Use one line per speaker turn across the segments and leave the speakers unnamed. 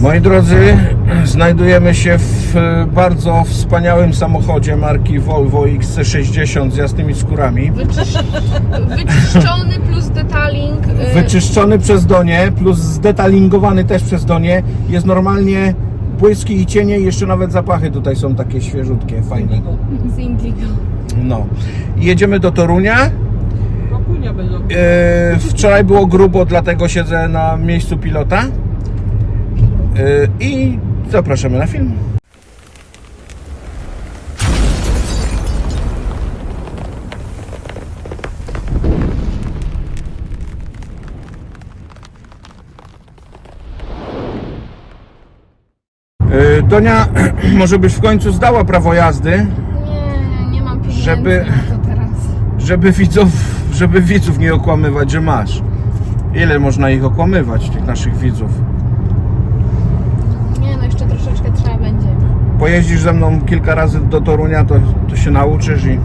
Moi drodzy, znajdujemy się w e, bardzo wspaniałym samochodzie marki Volvo XC60 z jasnymi skórami.
Wyczysz... Wyczyszczony plus detaling. y,
Wyczyszczony przez Donie, plus zdetalingowany też przez Donie. Jest normalnie błyski i cienie, i jeszcze nawet zapachy tutaj są takie świeżutkie, fajne.
z Indigo.
No. Jedziemy do Torunia. E, wczoraj było grubo, dlatego siedzę na miejscu pilota. E, I zapraszamy na film. Donia, może byś w końcu zdała prawo jazdy,
Nie, nie mam pieniędzy
Żeby-
na to teraz.
żeby widzów, żeby widzów nie okłamywać, że masz. Ile można ich okłamywać, tych naszych widzów?
Nie, no jeszcze troszeczkę trzeba będzie.
Pojeździsz ze mną kilka razy do Torunia, to, to się nauczysz i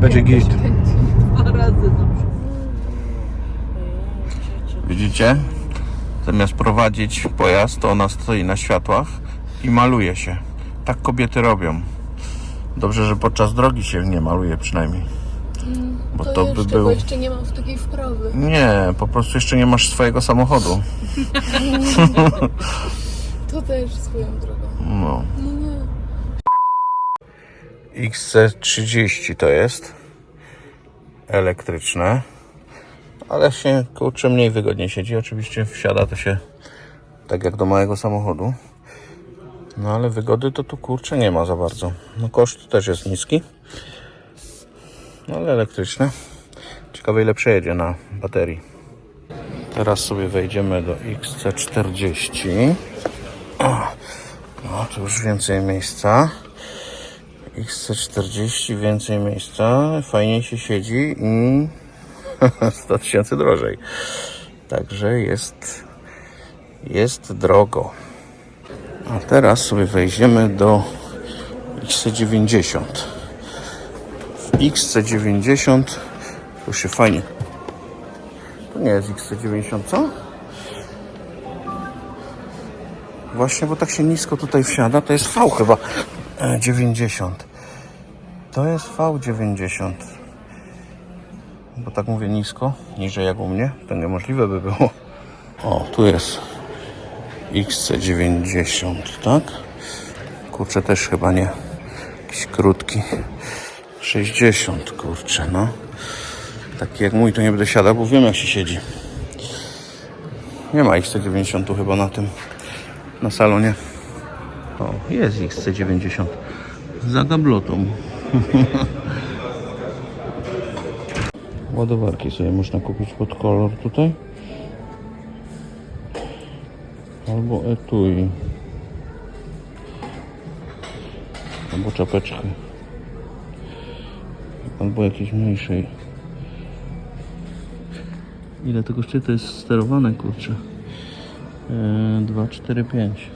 będzie git.
Dwa razy dobrze.
Widzicie? Zamiast prowadzić pojazd, to ona stoi na światłach i maluje się. Tak kobiety robią. Dobrze, że podczas drogi się nie maluje przynajmniej. Bo to, by
jeszcze,
był...
bo jeszcze nie mam w takiej wprawy.
Nie, po prostu jeszcze nie masz swojego samochodu.
To też swoją drogą.
No.
No nie.
XC30 to jest elektryczne, ale się kurczę mniej wygodnie siedzi. Oczywiście wsiada to się tak jak do małego samochodu. No ale wygody to tu kurczę nie ma za bardzo. No koszt też jest niski. No ale elektryczne. Ciekawe ile przejedzie na baterii. Teraz sobie wejdziemy do XC40. O, no tu już więcej miejsca. XC40 więcej miejsca, fajniej się siedzi i 100 tysięcy drożej. Także jest, jest drogo. A teraz sobie wejdziemy do XC90. W XC90 to się fajnie. To nie jest XC90, co? Właśnie, bo tak się nisko tutaj wsiada, to jest V chyba 90. To jest V90. Bo tak mówię nisko, niżej jak u mnie, to niemożliwe by było. O, tu jest XC90, tak? Kurczę, też chyba nie. Jakiś krótki. 60, kurczę, no. Taki jak mój to nie będę siadał, bo wiem jak się siedzi. Nie ma XC90 tu chyba na tym, na salonie. O, jest XC90. Za gablotą. Ładowarki sobie można kupić pod kolor tutaj. Albo etui. Albo czapeczki. Albo jakiejś mniejszej. Ile tego szczytu jest sterowane, kurczę? Eee, 2, 4, 5.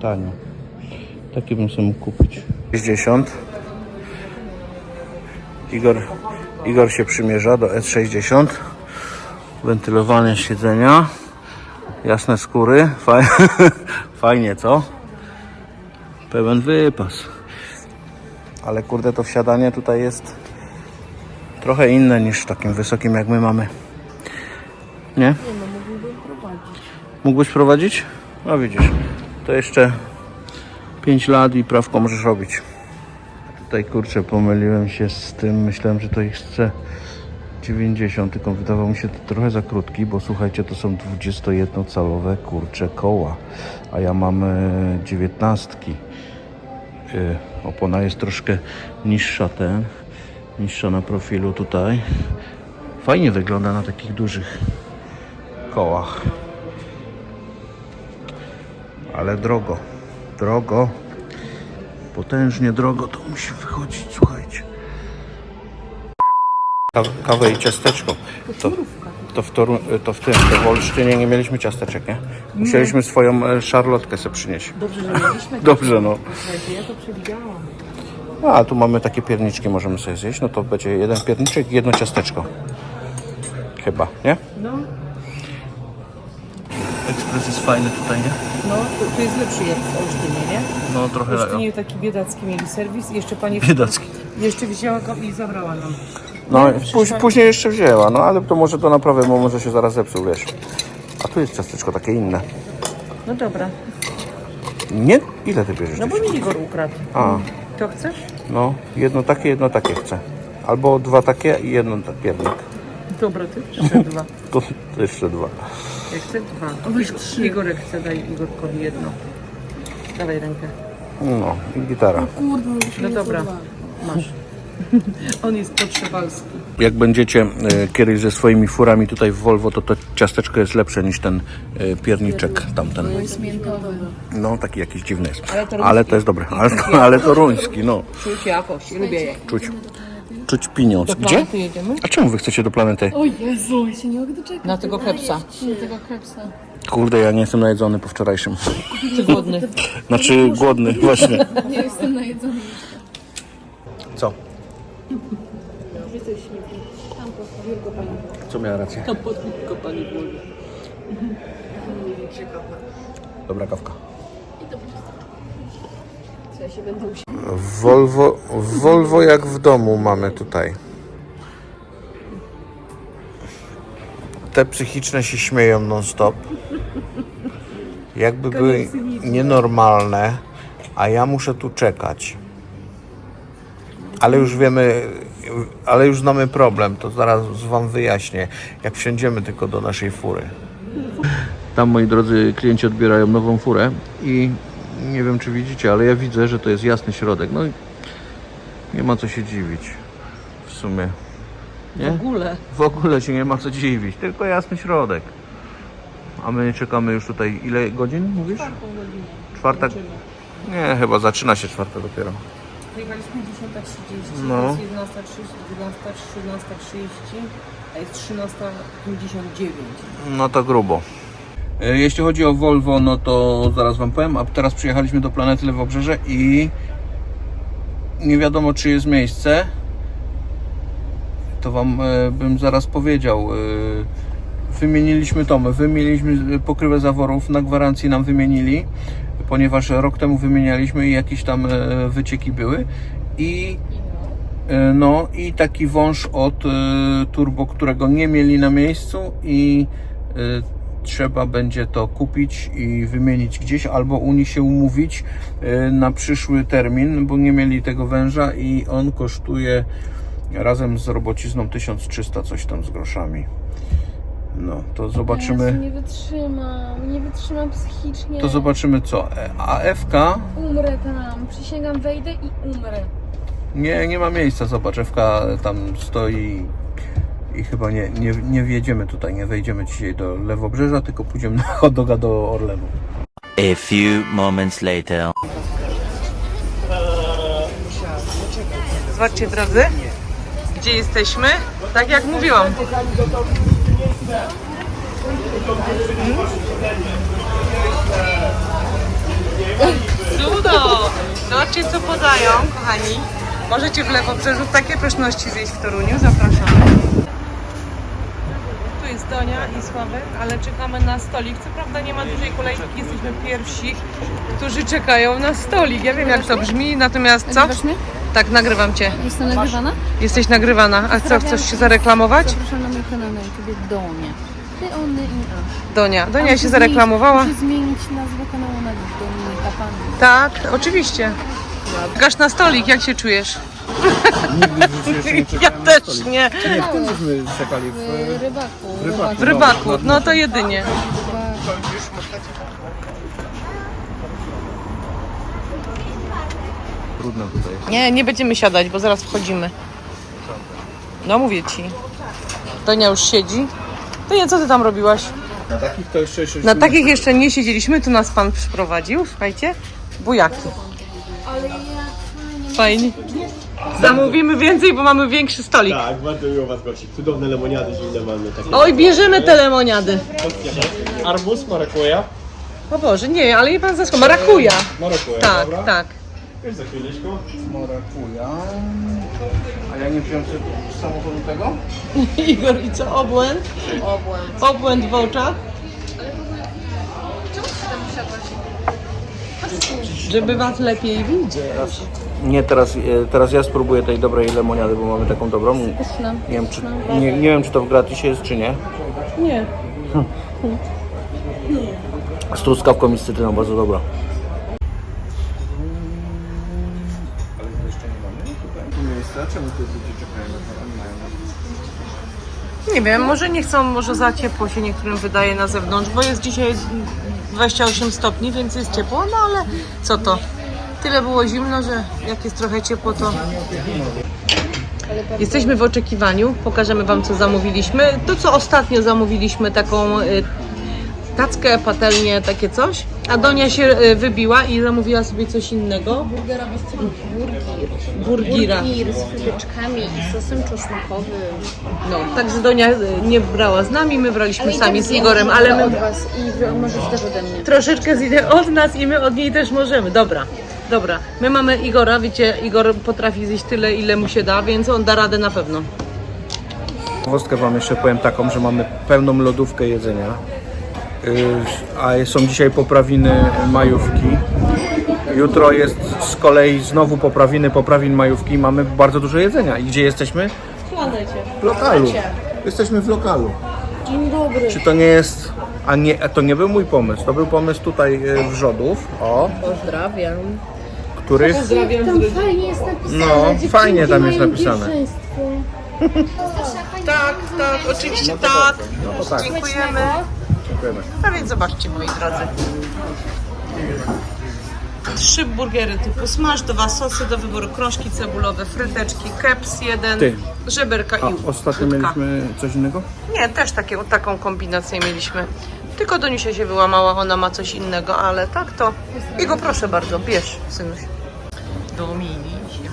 Tanio. Takie bym sobie mógł kupić. 60. Igor, Igor się przymierza do S60. Wentylowane siedzenia. Jasne skóry. Fajnie, Fajnie co? Pełen wypas. Ale kurde to wsiadanie tutaj jest trochę inne niż takim wysokim jak my mamy. Nie? Mógłbyś prowadzić? No widzisz, to jeszcze 5 lat i prawko możesz robić. Tutaj kurczę, pomyliłem się z tym, myślałem, że to chce 90, tylko wydawało mi się to trochę za krótki, bo słuchajcie, to są 21-calowe kurcze koła, a ja mam e, 19. E, Opona jest troszkę niższa ten, niższa na profilu tutaj. Fajnie wygląda na takich dużych kołach. Ale drogo, drogo, potężnie drogo to musi wychodzić, słuchajcie. Kaw- Kawę i ciasteczko. To, to, w Toru, to w tym, to w Olsztynie nie mieliśmy ciasteczek, nie? Musieliśmy swoją e, szarlotkę sobie przynieść.
Dobrze, że mieliśmy.
Dobrze, no.
Ja to przewidziałam.
A, tu mamy takie pierniczki, możemy sobie zjeść. No to będzie jeden pierniczek i jedno ciasteczko. Chyba, nie?
No,
Ekspres jest fajny tutaj, nie?
No, to, to jest lepszy jak w Olsztynie, nie?
No
W
trochę
Olsztynie taki biedacki mieli serwis i jeszcze pani
biedacki.
jeszcze wzięła go i zabrała nam.
No póź, później jeszcze wzięła, no ale to może to naprawię, bo może się zaraz zepsuł, wiesz. A tu jest ciasteczko takie inne.
No dobra,
Nie? Ile ty bierzesz?
no bo mi Igor ukradł.
A,
To chcesz?
no jedno takie, jedno takie chcę. Albo dwa takie i jedno tak jednak.
Dobra, ty jeszcze dwa.
To, to jeszcze dwa.
Jak chcę dwa. Weź trzy. Igorek chce, daj Igorkowi jedno. Dawaj rękę.
No i gitara.
Kurde,
No dobra, masz. On jest potrzewalski.
Jak będziecie e, kiedyś ze swoimi furami tutaj w Volvo, to to ciasteczko jest lepsze niż ten e, pierniczek tamten.
jest miętowy.
No taki jakiś dziwny jest.
Ale to
Ale to jest dobre. Ale to, ale to ruński, no.
Czuć jakość, lubię je.
Czuć, czuć pieniądz.
Do
Gdzie?
planety jedziemy?
A czemu wy chcecie do planety?
O Jezu, ja się nie mogę doczekać.
Na tego kepsa.
Nie, tego krepsa.
Kurde, ja nie jestem najedzony po wczorajszym.
Ty głodny.
Znaczy głodny, właśnie.
Nie jestem najedzony.
Co? Co miała rację?
Tam pod kopanie bólu.
Dobra kawka.
Co ja się będę.
Volvo, Volvo jak w domu mamy tutaj. Te psychiczne się śmieją non stop. Jakby były nienormalne, a ja muszę tu czekać. Ale już wiemy, ale już znamy problem, to zaraz wam wyjaśnię, jak wsiądziemy tylko do naszej fury. Tam moi drodzy klienci odbierają nową furę i nie wiem czy widzicie, ale ja widzę, że to jest jasny środek. No i nie ma co się dziwić w sumie.
W
Nie?
ogóle.
W ogóle się nie ma co dziwić, tylko jasny środek. A my czekamy już tutaj ile godzin mówisz? Czwarta? Nie, chyba zaczyna się czwarta dopiero.
Wyjechaliśmy 10.30,
No.
jest 11.30, 12.13.30, a jest 13.59.
No to grubo. E, Jeśli chodzi o Volvo, no to zaraz Wam powiem, a teraz przyjechaliśmy do Planety Lewobrzeże i nie wiadomo czy jest miejsce. To Wam e, bym zaraz powiedział. E, Wymieniliśmy tomę, wymieniliśmy pokrywę zaworów, na gwarancji nam wymienili, ponieważ rok temu wymienialiśmy i jakieś tam wycieki były i No i taki wąż od turbo, którego nie mieli na miejscu i trzeba będzie to kupić i wymienić gdzieś albo u nich się umówić e, na przyszły termin, bo nie mieli tego węża i on kosztuje razem z robocizną 1300 coś tam z groszami. No, to
Jezu,
zobaczymy.
nie wytrzymam. Nie wytrzymam psychicznie.
To zobaczymy co. E, AFK
Umrę tam. Przysięgam, wejdę i umrę.
Nie, nie ma miejsca, zobacz, Ewka tam stoi i chyba nie, nie, nie wjedziemy tutaj, nie wejdziemy dzisiaj do Lewobrzeża, tylko pójdziemy na hot doga do Orlenu.
A few moments later.
Zobaczcie drodzy, gdzie jesteśmy. Tak jak mówiłam. Cudo! Zobaczcie co podają, kochani. Możecie w Lewobrzeżu takie pyszności zjeść w Toruniu. Zapraszamy. Jest Donia i Sławek, ale czekamy na stolik. Co prawda nie ma dużej kolejki, jesteśmy pierwsi, którzy czekają na stolik. Ja wiem jak to brzmi, natomiast co?
Nagrywasz mnie?
Tak, nagrywam cię.
Jestem nagrywana?
Jesteś nagrywana. A co, chcesz się zareklamować?
Zapraszam na mój kanał na YouTubie Donia. Ty, ony i a.
Donia. Donia się
zmienić-
zareklamowała.
Muszę zmienić nazwę kanału na Dominika Pan.
Tak, oczywiście. Gasz na stolik, jak się czujesz? Ja też nie.
Nie, w tym żeśmy czekali,
W rybaku.
W rybaku, no to jedynie.
Trudno tutaj.
Nie, nie będziemy siadać, bo zaraz wchodzimy. No mówię ci. Donia już siedzi. To nie, co ty tam robiłaś?
Na takich to jeszcze... jeszcze
Na takich jeszcze nie siedzieliśmy, tu nas pan przyprowadził, słuchajcie. Bujaki.
Ale ja
Fajnie.
fajnie.
Zamówimy więcej, bo mamy większy stolik.
Tak, bardzo miło Was gościć. Cudowne lemoniady zimne mamy. Takie
Oj, bierzemy te lemoniady.
Arbuz, marakuja,
O Boże, nie, ale je pan zaskoczył. Marakuja.
marakuja,
Tak,
dobra?
tak.
Już za chwileczkę.
Marakuja. A ja nie wziąłem sobie z samochodu tego?
Igor, i co? Obłęd? Obłęd. Obłęd w oczach? Czemu się tam? Żeby was lepiej widzieć.
Nie, teraz, e, teraz ja spróbuję tej dobrej lemoniady, bo mamy taką dobrą.
Pyszna.
Nie wiem, czy, nie, nie wiem, czy to w gratisie jest, czy nie.
Nie.
Z truskawką i z cytryną, bardzo dobra.
Nie wiem, może nie chcą, może za ciepło się niektórym wydaje na zewnątrz, bo jest dzisiaj 28 stopni, więc jest ciepło, no ale co to? Tyle było zimno, że jak jest trochę ciepło, to... Jesteśmy w oczekiwaniu, pokażemy Wam co zamówiliśmy. To co ostatnio zamówiliśmy, taką y, tackę, patelnię, takie coś. A Donia się y, wybiła i zamówiła sobie coś innego.
Burgera bez cukru. Burgir.
Burgira.
Burgir z fryteczkami i sosem czosnkowym.
No, także Donia y, nie brała z nami, my braliśmy
i
sami
tak
z Igorem, ale my...
od was i wy też ode mnie.
troszeczkę zjdzie od nas i my od niej też możemy. Dobra, dobra. My mamy Igora, wiecie, Igor potrafi zjeść tyle, ile mu się da, więc on da radę na pewno.
Ciekawostkę Wam jeszcze powiem taką, że mamy pełną lodówkę jedzenia. Yy, A są dzisiaj poprawiny majówki. Jutro jest z kolei znowu poprawiny, poprawin majówki. Mamy bardzo dużo jedzenia. I gdzie jesteśmy?
W planecie.
W lokalu. Jesteśmy w lokalu.
Dzień dobry.
Czy to nie jest... A nie, to nie był mój pomysł. To był pomysł tutaj yy, w Rzodów. O,
Pozdrawiam.
który...
Pozdrawiam
Tam fajnie jest napisane.
No,
dziewczynki
fajnie tam jest
mają
napisane.
pierwszeństwo.
Tak, tak, oczywiście tak.
No to tak.
Dziękujemy.
Dziękujemy.
A więc zobaczcie, moi drodzy. Trzy burgery typu smash, dwa sosy do wyboru, krążki cebulowe, fryteczki, keps jeden,
Ty.
żeberka i
A ostatnio
łódka.
mieliśmy coś innego?
Nie, też takie, taką kombinację mieliśmy. Tylko Doniusia się wyłamała, ona ma coś innego, ale tak to... Igo, proszę bardzo, bierz, synuś. Dominisie.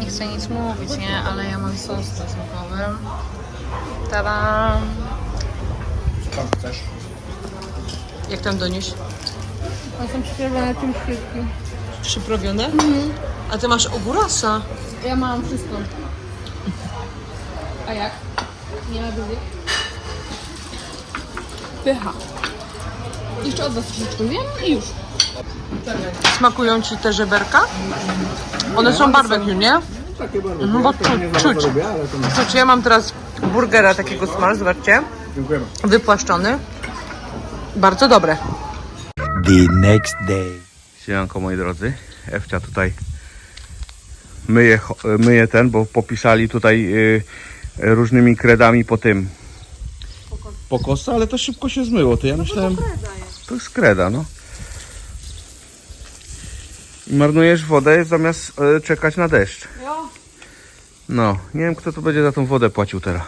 Nie chcę nic mówić, nie? Ale ja mam sos czosnkowy. Tada!
Jak tam Doniuś?
One są przyprawione tym świetnie.
Przyprawione? A ty masz ogórasa.
Ja mam wszystko. A jak? Nie ma drugiej? Pycha. Jeszcze od was troszeczkę wiem i już.
Smakują ci te żeberka? One są barbecue, nie?
Takie.
Mhm, bo czuć, czuć. Czuć, ja mam teraz burgera takiego smash, zobaczcie.
Dziękujemy.
Wypłaszczony. Bardzo dobre.
The next day.
Siemanko moi drodzy, Ewcia tutaj myje, myje ten, bo popisali tutaj y, różnymi kredami po tym. Po kostce, ale to szybko się zmyło. To ja myślałem. To jest kreda, no. I marnujesz wodę zamiast y, czekać na deszcz. No, nie wiem kto tu będzie za tą wodę płacił teraz.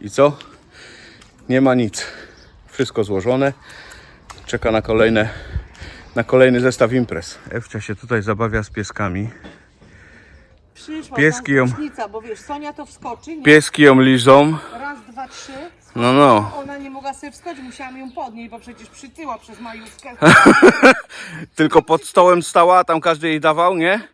I co? Nie ma nic. Wszystko złożone. Czeka na kolejne na kolejny zestaw imprez. Ewcia się tutaj zabawia z pieskami.
Przyszła
Pieski ją-
różnica, bo wiesz, Sonia to wskoczy, nie?
Pieski ją liżą.
Raz, dwa, trzy.
No, no.
Ona nie mogła sobie wskoczyć, musiałam ją podnieść, bo przecież przytyła przez majówkę.
Tylko pod stołem stała, a tam każdy jej dawał, nie?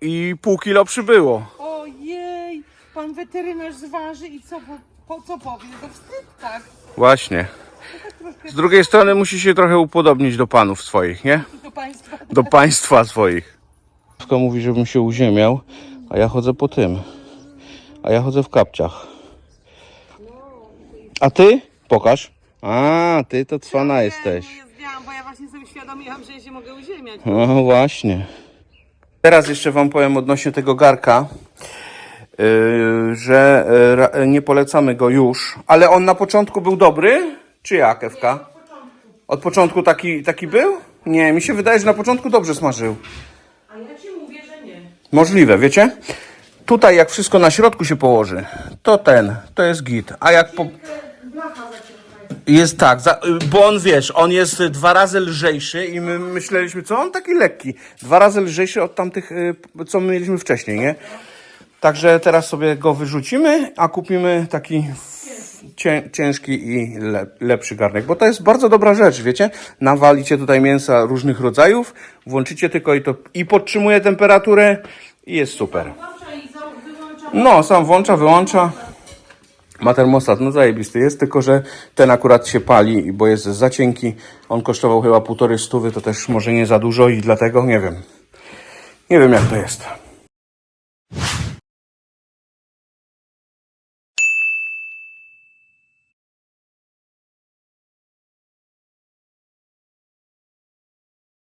I pół kilo przybyło.
Ojej, pan weterynarz zważy i co, po, co powie? To wstyd, tak?
Właśnie. Z drugiej strony musi się trochę upodobnić do panów swoich, nie?
Do państwa.
Do państwa swoich. Wszystko mówi, żebym się uziemiał, a ja chodzę po tym. A ja chodzę w kapciach. A ty? Pokaż. A, ty to cwana jesteś.
Nie zdjęłam, bo ja właśnie sobie uświadomiłam, że ja się mogę uziemiać.
No właśnie. Teraz jeszcze Wam powiem odnośnie tego garka, że yy, ra- nie polecamy go już, ale on na początku był dobry, czy jak, Ewka? Od początku taki, taki był? Nie, mi się wydaje, że na początku dobrze smażył.
A ja ci mówię, że nie.
Możliwe, wiecie? Tutaj jak wszystko na środku się położy, to ten, to jest git. A jak po... Jest tak, za, bo on wiesz, on jest dwa razy lżejszy i my myśleliśmy, co on taki lekki. Dwa razy lżejszy od tamtych, y, co my mieliśmy wcześniej, nie? Także teraz sobie go wyrzucimy, a kupimy taki cię, ciężki i le, lepszy garnek, bo to jest bardzo dobra rzecz, wiecie? Nawalicie tutaj mięsa różnych rodzajów, włączycie tylko i to i podtrzymuje temperaturę i jest super. No, sam włącza, wyłącza. Ma termostat, no zajebisty jest, tylko że ten akurat się pali, bo jest za cienki. On kosztował chyba półtorej stówy, to też może nie za dużo i dlatego nie wiem. Nie wiem jak to jest.